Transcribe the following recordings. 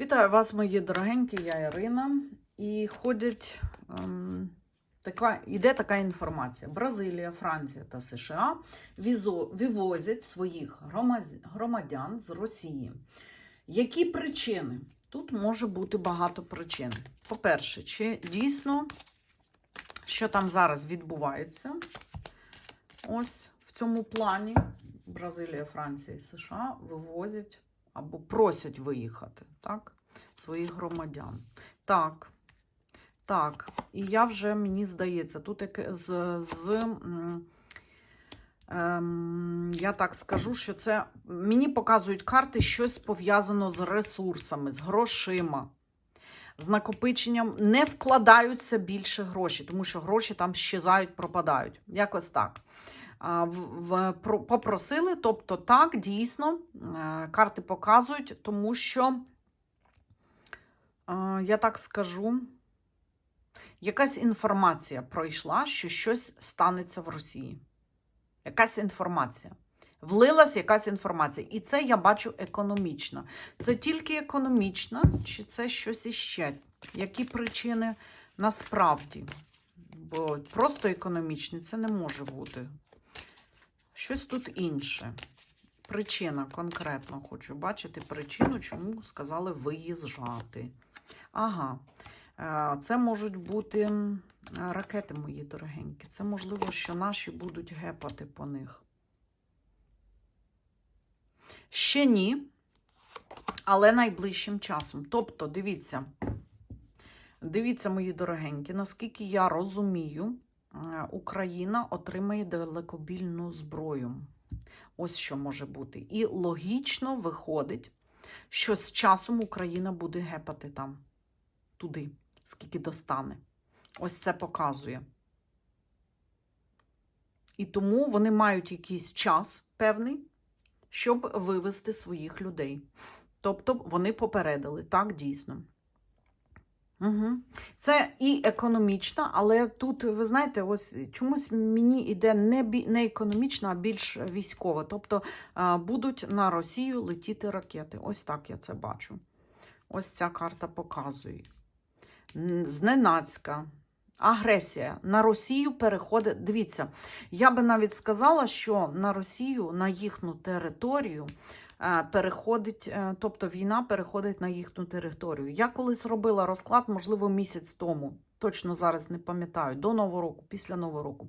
Вітаю вас, мої дорогенькі, я Ірина. І ходять ем, така, іде така інформація: Бразилія, Франція та США візо, вивозять своїх громадян, з Росії. Які причини? Тут може бути багато причин. По-перше, чи дійсно, що там зараз відбувається? Ось в цьому плані Бразилія, Франція і США вивозять або просять виїхати, так? Своїх громадян. Так. Так. І я вже, мені здається, тут яке- з. з ем, я так скажу, що це мені показують карти щось пов'язано з ресурсами, з грошима, з накопиченням. Не вкладаються більше гроші, тому що гроші там щезають, пропадають. Якось так. В- попросили, тобто так, дійсно, е, карти показують, тому що, е, я так скажу, якась інформація пройшла, що щось станеться в Росії. Якась інформація. Влилась якась інформація. І це я бачу економічно. Це тільки економічно, чи це щось іще? Які причини насправді? Бо просто економічні це не може бути. Щось тут інше. Причина конкретно хочу бачити причину, чому сказали виїжджати. Ага. Е, Це можуть бути ракети, мої дорогенькі. Це можливо, що наші будуть гепати по них. Ще ні, але найближчим часом. Тобто, дивіться, дивіться, мої дорогенькі, наскільки я розумію, Україна отримає далекобільну зброю. Ось що може бути. І логічно виходить, що з часом Україна буде гепати там, туди, скільки достане. Ось це показує. І тому вони мають якийсь час певний, щоб вивести своїх людей. Тобто вони попередили, так, дійсно. Угу. Це і економічна, але тут, ви знаєте, ось чомусь мені йде не, бі, не економічна, а більш військова. Тобто а, будуть на Росію летіти ракети. Ось так я це бачу. Ось ця карта показує. Зненацька. Агресія на Росію переходить. Дивіться, я би навіть сказала, що на Росію, на їхню територію е, переходить, е, тобто війна переходить на їхню територію. Я колись робила розклад, можливо, місяць тому. Точно зараз не пам'ятаю, до Нового року, після Нового року,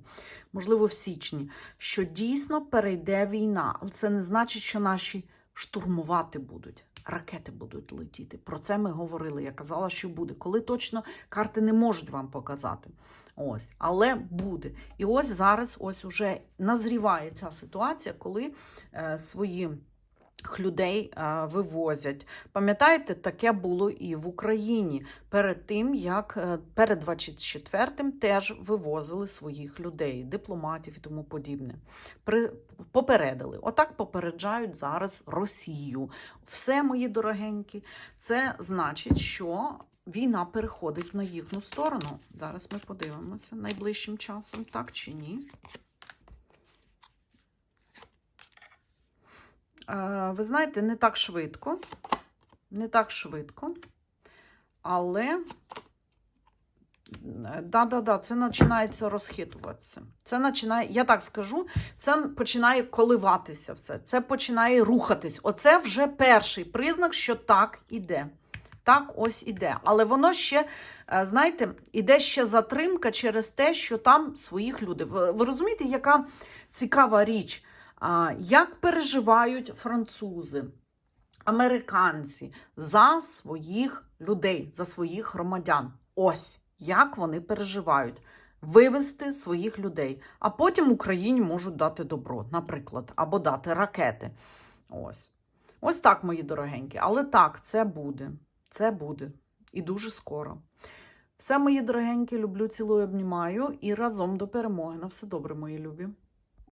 можливо, в січні, що дійсно перейде війна. Але це не значить, що наші штурмувати будуть. Ракети будуть летіти. Про це ми говорили. Я казала, що буде. Коли точно карти не можуть вам показати. Ось, але буде. І ось зараз ось уже назріває ця ситуація, коли е, свої людей вивозять. Пам'ятаєте, таке було і в Україні перед тим, як е, перед 24-м теж вивозили своїх людей, дипломатів і тому подібне. При, попередили. Отак попереджають зараз Росію. Все, мої дорогенькі, це значить, що війна переходить на їхню сторону. Зараз ми подивимося найближчим часом, так чи ні. Ви знаєте, не так швидко. Не так швидко. Але да-да-да, це починається розхитуватися. Це починає, я так скажу, це починає коливатися все. Це починає рухатись. Оце вже перший признак, що так іде. Так, ось іде. Але воно ще, е, знаєте, іде ще затримка через те, що там своїх людей. Ви розумієте, яка цікава річ? Як переживають французи, американці за своїх людей, за своїх громадян? Ось як вони переживають. Вивести своїх людей, а потім Україні можуть дати добро, наприклад, або дати ракети. Ось. Ось так, мої дорогенькі. Але так, це буде. Це буде. І дуже скоро. Все, мої дорогенькі, люблю, цілую, обнімаю і разом до перемоги. На все добре, мої любі.